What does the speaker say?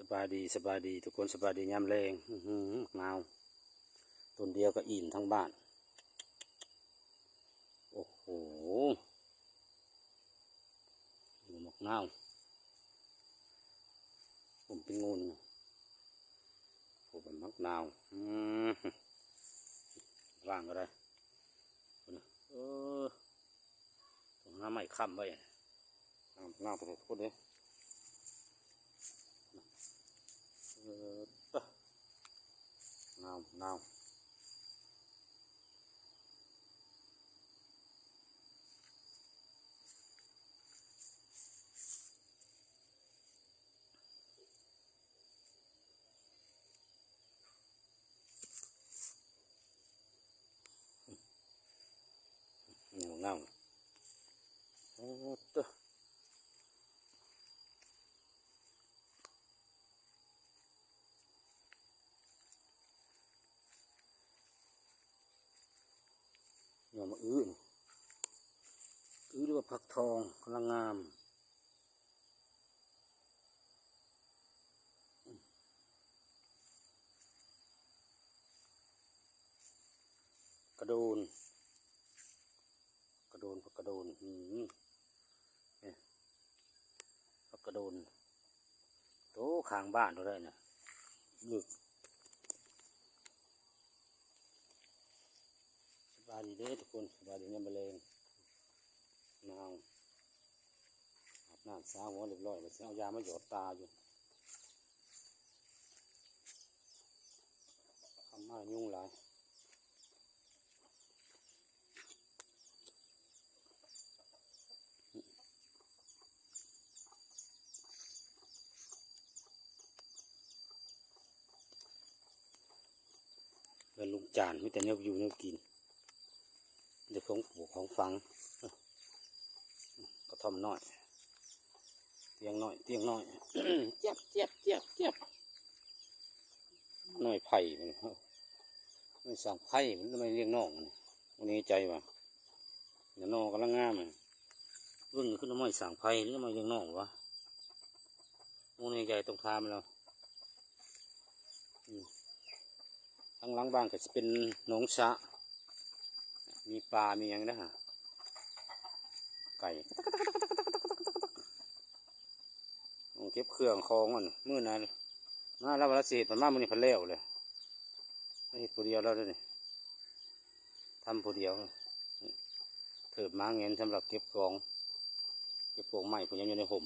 สบายดีสบายดี ทุกคนสบายดียามแรงอื้อหือหนาวต้นเดียวก็อิ่มทั้งบ้าน โอ้โหหมกนาวผมเป็นงูนผมเป็นมักนาวว่างก็ได้เออตรงหน้าไม้ค้ำไว้น้ำหน้าตัวทุกคนเลย เออตะนาวนาเหนียวเน่าเออตะเหนียวมาอื้ออื้อหรือว่าผักทองกำลังงามกระโดน กระโดนผักกระโดนอืมผักกระโดนโตข้างบ้านเราได้นะลึกสบายดีเด้อทุกคนสบายดีเนี่ยมะเร็งนาวอาบน้ำสาวหัวเรียบร้อยแล้วสิเอายามาหยดตาอยู่ทำมายุ่งหลายเงินลุงจานมีแต่เนี้ยอยู่เนี้ยกิน ของปลูกของฟังเอ้อกระท่อมน้อย เตียงน้อย เตียงน้อยเจ็บเจ็บเจ็บเจ็บน้อยไผ่มันเอ้าไม่สั่งไผ่มันทำไมเลี้ยงน้องมันวันนี้ใจว่ะเดี๋ยวน้องกำลังงามเลยเรื่องขึ้นมาไม่สั่งไผ่หรือมาเลี้ยงน้องวะวันนี้ใจตรงทามแล้วทางหลังบ้านก็จะเป็นหนองสระ มีปลา มีอย่างนะฮะ ไก่ต้องเก็บเครื่องของมันมื้อนั้นมาแล้ววันละสิมันมามื้อนี้เพันแล้วเลยไม่เห็ดผู้เดียวแล้วเด้อนี่ทำผู้เดียวเถิบมาเงินสำหรับเก็บของ เก็บพวกไม้พวกยังอยู่ในห่ม